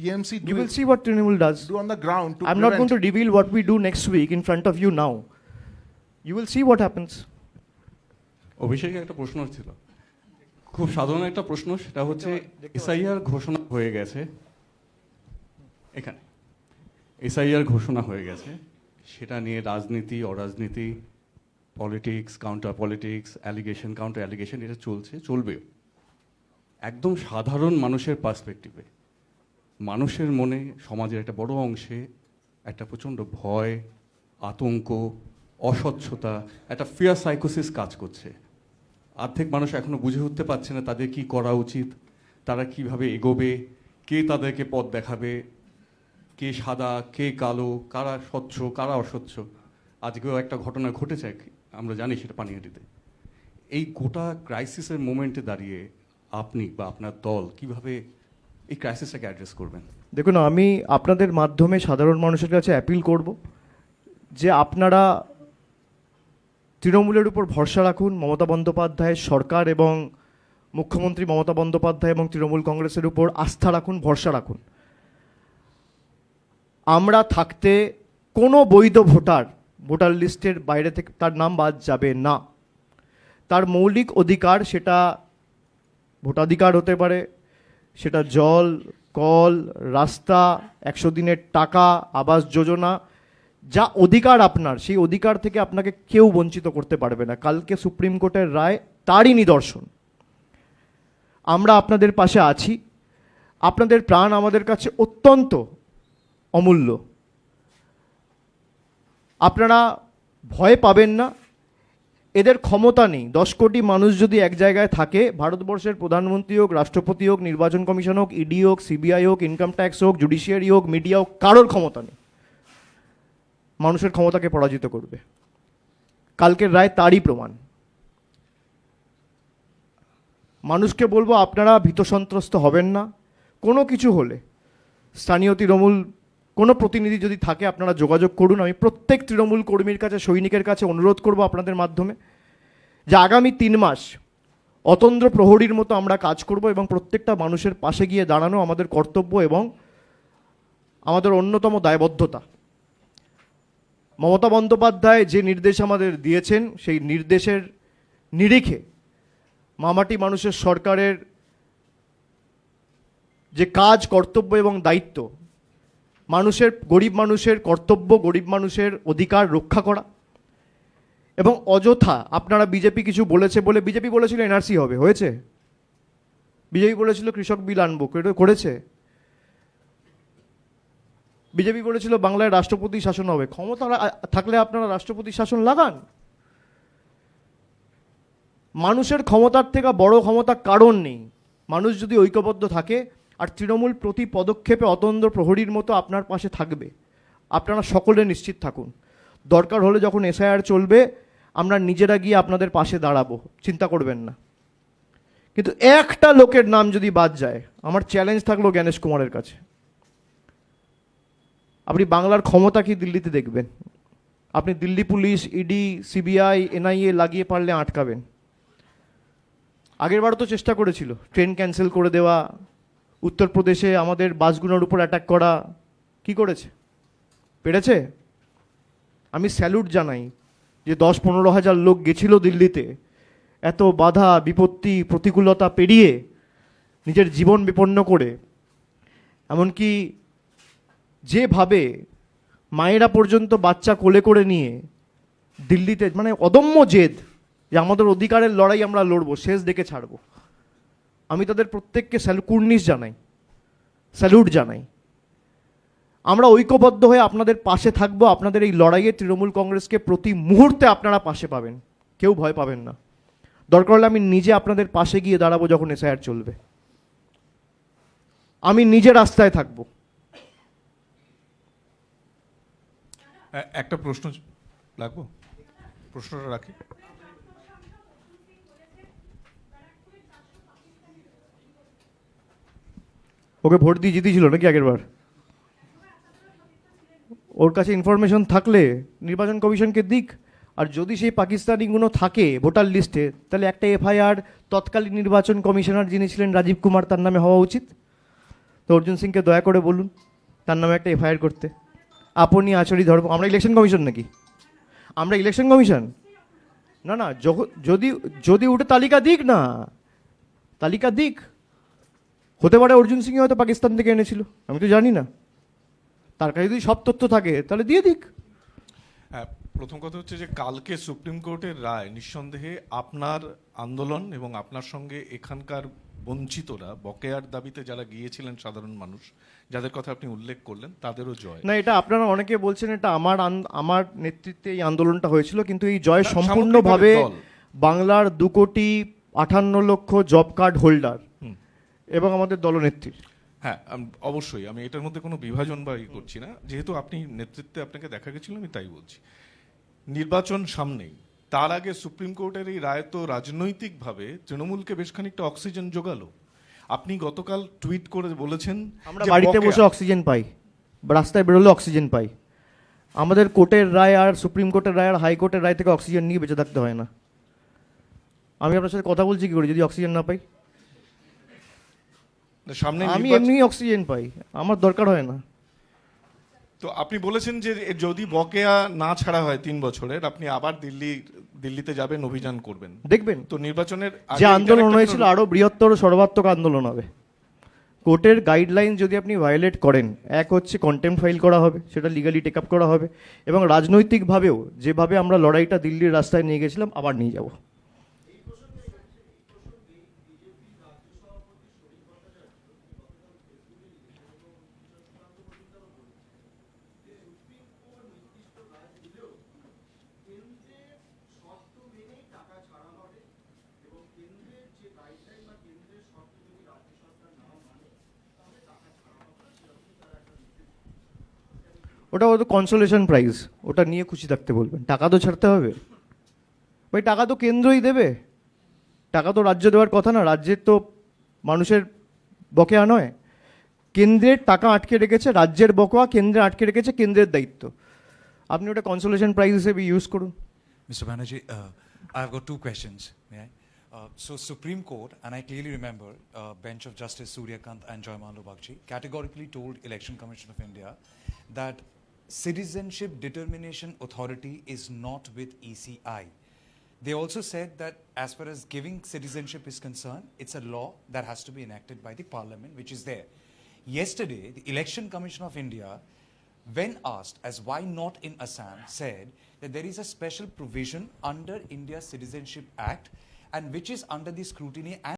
TMC You do, will see what Trinamool does. do on the ground to I'm not going to reveal what we do next week in front of you now. You will see what happens. অভিষেকে একটা প্রশ্ন ছিল। খুব সাধারণ একটা প্রশ্ন সেটা হচ্ছে এসআইআর ঘোষণা হয়ে গেছে। এখানে। এসআইআর ঘোষণা হয়ে গেছে। সেটা নিয়ে রাজনীতি অরাজনীতি politics counter politics allegation counter allegation এটা চলছে চলবেও। একদম সাধারণ মানুষের পার্সপেক্টিভে মানুষের মনে সমাজের একটা বড় অংশে একটা প্রচণ্ড ভয়, আতঙ্ক, অস্বচ্ছতা, একটা ফিয়ার সাইকোসিস কাজ করছে। অর্ধেক মানুষ এখনও বুঝে উঠতে পারছে না তাদের কি করা উচিত, তারা কীভাবে এগোবে, কে তাদেরকে পথ দেখাবে, কে সাদা, কে কালো, কারা স্বচ্ছ, কারা অস্বচ্ছ। আজকেও একটা ঘটনা ঘটেছে, আমরা জানি সেটা পানিহাটিতে। এই গোটা ক্রাইসিসের মোমেন্টে দাঁড়িয়ে আপনি বা আপনার দল কীভাবে এই ক্রাইসিসটাকে অ্যাড্রেস করবেন। দেখুন, আমি আপনাদের মাধ্যমে সাধারণ মানুষের কাছে অ্যাপিল করব যে আপনারা তৃণমূলের উপর ভরসা রাখুন, মমতা বন্দ্যোপাধ্যায়ের সরকার এবং মুখ্যমন্ত্রী মমতা বন্দ্যোপাধ্যায় এবং তৃণমূল কংগ্রেসের উপর আস্থা রাখুন, ভরসা রাখুন। আমরা থাকতে কোনো বৈধ ভোটার ভোটার লিস্টের বাইরে থেকে তার নাম বাদ যাবে না। তার মৌলিক অধিকার, সেটা ভোটাধিকার হতে পারে সেটা জল, কল, রাস্তা, একশো দিনের টাকা, আবাস যোজনা, যা অধিকার আপনার, সেই অধিকার থেকে আপনাকে কেউ বঞ্চিত করতে পারবে না। কালকে সুপ্রিম কোর্টের রায়, তারই নিদর্শন। আমরা আপনাদের পাশে আছি। আপনাদের প্রাণ আমাদের কাছে অত্যন্ত অমূল্য। আপনারা ভয় পাবেন না। এদের ক্ষমতা নেই। দশ কোটি মানুষ যদি এক জায়গায় থাকে, ভারতবর্ষের প্রধানমন্ত্রী হোক, রাষ্ট্রপতি হোক, নির্বাচন কমিশন হোক ইডি হোক সিবিআই হোক ইনকাম ট্যাক্স হোক জুডিশিয়ারি হোক মিডিয়া হোক, কারোর ক্ষমতা নেই। মানুষের ক্ষমতাকে পরাজিত করবে। কালকের রায় তারই প্রমাণ। মানুষকে বলব, আপনারা ভীত সন্ত্রস্ত হবেন না। কোনো কিছু হলে, স্থানীয় তৃণমূল কোনো প্রতিনিধি যদি থাকে, আপনারা যোগাযোগ করুন। আমি প্রত্যেক তৃণমূল কর্মীর কাছে, সৈনিকের কাছে অনুরোধ করব আপনাদের মাধ্যমে যে আগামী তিন মাস অতন্দ্র প্রহরীর মতো আমরা কাজ করব এবং প্রত্যেকটা মানুষের পাশে গিয়ে দাঁড়ানো আমাদের কর্তব্য এবং আমাদের অন্যতম দায়বদ্ধতা। মমতা বন্দ্যোপাধ্যায় যে নির্দেশ আমাদের দিয়েছেন, সেই নির্দেশের নিরিখে মামাটি মানুষের সরকারের যে কাজ, কর্তব্য এবং দায়িত্ব মানুষের, গরিব মানুষের কর্তব্য, গরিব মানুষের অধিকার রক্ষা করা। এবং অযথা, আপনারা বিজেপি কিছু বলেছে বলে, বিজেপি বলেছিল এনআরসি হবে, হয়েছে? বিজেপি বলেছিল কৃষক বিল আনব করেছে? বিজেপি বলেছিল বাংলায় রাষ্ট্রপতি শাসন হবে, ক্ষমতা থাকলে আপনারা রাষ্ট্রপতি শাসন লাগান। মানুষের ক্ষমতার থেকে বড় ক্ষমতা কারণ নেই। মানুষ যদি ঐক্যবদ্ধ থাকে আর তৃণমূল প্রতি পদক্ষেপে অতন্দ্র প্রহরীর মতো আপনার পাশে থাকবে। আপনারা সকলে নিশ্চিত থাকুন। দরকার হলে যখন এসআইআর চলবে, আমরা নিজেরা গিয়ে আপনাদের পাশে দাঁড়াবো। চিন্তা করবেন না। কিন্তু একটা লোকের নাম যদি বাদ যায়, আমার চ্যালেঞ্জ থাকল জ্ঞানেশ কুমারের কাছে। আপনি বাংলার ক্ষমতা কি দিল্লিতে দেখবেন? আপনি Delhi police ED CBI NIA লাগিয়ে পারলে আটকাবেন। আগেরবারও তো চেষ্টা করেছিল ট্রেন ক্যান্সেল করে দেওয়া উত্তরপ্রদেশে আমাদের বাসগুলোর উপর অ্যাটাক করা কি করেছে? পেরেছে? আমি স্যালুট জানাই যে দশ পনেরো হাজার লোক গেছিল দিল্লিতে। এত বাধা, বিপত্তি, প্রতিকূলতা পেরিয়ে নিজের জীবন বিপন্ন করে। এমনকি যেভাবে মায়েরা পর্যন্ত বাচ্চা কোলে করে নিয়ে দিল্লিতে মানে অদম্য জেদ যে আমাদের অধিকারের লড়াই আমরা লড়বো, শেষ দেখে ছাড়বো। আমি তাদের প্রত্যেককে স্যালু, কুর্নিশ জানাই, স্যালুট জানাই। আমরা ঐক্যবদ্ধ হয়ে আপনাদের পাশে থাকব, আপনাদের এই লড়াইয়ে তৃণমূল কংগ্রেসকে প্রতি মুহূর্তে আপনারা পাশে পাবেন। কেউ ভয় পাবেন না। দরকার হলে আমি নিজে আপনাদের পাশে গিয়ে দাঁড়াবো যখন এসআইআর চলবে। আমি নিজে রাস্তায় থাকব। একটা প্রশ্ন লাগবো? প্রশ্নটা রাখি। ওকে ভোট দিয়ে জিতেছিল নাকি আগেরবার? ওর কাছে ইনফরমেশন থাকলে নির্বাচন কমিশনকে দিক, আর যদি সেই পাকিস্তানিগুলো থাকে ভোটার লিস্টে, তাহলে একটা এফআইআর তৎকালীন নির্বাচন কমিশনার যিনি ছিলেন রাজীব কুমার, তার নামে হওয়া উচিত। তো অর্জুন সিংকে দয়া করে বলুন, তার নামে একটা এফআইআর করতে। আপনি আচরি ধর্ম, আমরা ইলেকশন কমিশন নাকি? আমরা ইলেকশন কমিশন? না না যদি যদি উঠে তালিকা দিক না, তালিকা দিক। হতে পারে অর্জুন সিং হয়তো পাকিস্তান থেকে এনেছিল আমি তো জানি না। তার কাছে যদি সব তথ্য থাকে তাহলে দিয়ে দিক। হ্যাঁ প্রথম কথা হচ্ছে যে কালকে সুপ্রিম কোর্টের রায় নিঃসন্দেহে আপনার আন্দোলন এবং আপনার সঙ্গে এখানকার বঞ্চিতরা বকেয়ার দাবিতে যারা গিয়েছিলেন সাধারণ মানুষ যাদের কথা আপনি উল্লেখ করলেন তাদেরও জয়। না এটা আপনারা অনেকে বলছেন এটা আমার আমার নেতৃত্বে এই আন্দোলনটা হয়েছিল কিন্তু এই জয় সম্পূর্ণভাবে বাংলার দু কোটি আঠান্ন লক্ষ জব কার্ড হোল্ডার। এবং আমাদের দলনেত্রীর হ্যাঁ অবশ্যই। আমি এটার মধ্যে কোনো বিভাজন বা ই করছি না। যেহেতু আপনি নেতৃত্বে আপনাকে দেখা গেছিল আমি তাই বলছি। নির্বাচন সামনেই। তার আগে সুপ্রিম কোর্টের এই রায় তো রাজনৈতিকভাবে তৃণমূলকে বেশ খানিকটা অক্সিজেন যোগালো। আপনি গতকাল টুইট করে বলেছেন আমরা বাড়িতে বসে অক্সিজেন পাই রাস্তায় বেরোলে অক্সিজেন পাই। আমাদের কোর্টের রায় আর সুপ্রিম কোর্টের রায় আর হাইকোর্টের রায় থেকে অক্সিজেন নিয়ে বেঁচে থাকতে হয় না। আমি আপনার সাথে কথা বলছি কি করে যদি অক্সিজেন না পাই? সামনে আমি এমনি অক্সিজেন পাই আমার দরকার হয় না। তো আপনি বলেছেন যে যদি বকেয়া না ছাড়া হয় তিন বছরের আপনি আবার দিল্লি দিল্লিতে যাবেন অভিযান করবেন। দেখবেন। তো নির্বাচনের যে আন্দোলন হয়েছিল আরও বৃহত্তর সর্বাত্মক আন্দোলন হবে। কোর্টের গাইডলাইন যদি আপনি ভায়োলেট করেন এক হচ্ছে কন্টেম্প ফাইল করা হবে সেটা লিগালি টেক আপ করা হবে এবং রাজনৈতিকভাবেও যেভাবে আমরা লড়াইটা দিল্লির রাস্তায় নিয়ে গেছিলাম আবার নিয়ে যাব। ওটা হয়তো কনসোলেশন প্রাইজ ওটা নিয়ে খুশি থাকতে বলবেন টাকা তো ছাড়তে হবে ভাই টাকা তো কেন্দ্রই দেবে টাকা তো রাজ্য দেওয়ার কথা না রাজ্যের তো মানুষের বকেয়া নয় কেন্দ্রের টাকা আটকে রেখেছে রাজ্যের বকেয়া কেন্দ্রে আটকে রেখেছে কেন্দ্রের দায়িত্ব আপনি ওটা কনসোলেশন প্রাইজ হিসেবে ইউজ করুন uh, I've got two questions. May Uh, so, Supreme Court, and I clearly remember, uh, bench of Justice Suryakant and Joy Joymalu Bagchi categorically told Election Commission of India that citizenship determination authority is not with ECI. They also said that as far as giving citizenship is concerned, it's a law that has to be enacted by the parliament, which is there. Yesterday, the Election Commission of India when asked as why not in Assam, said that there is a special provision under India's Citizenship Act and which is under the scrutiny and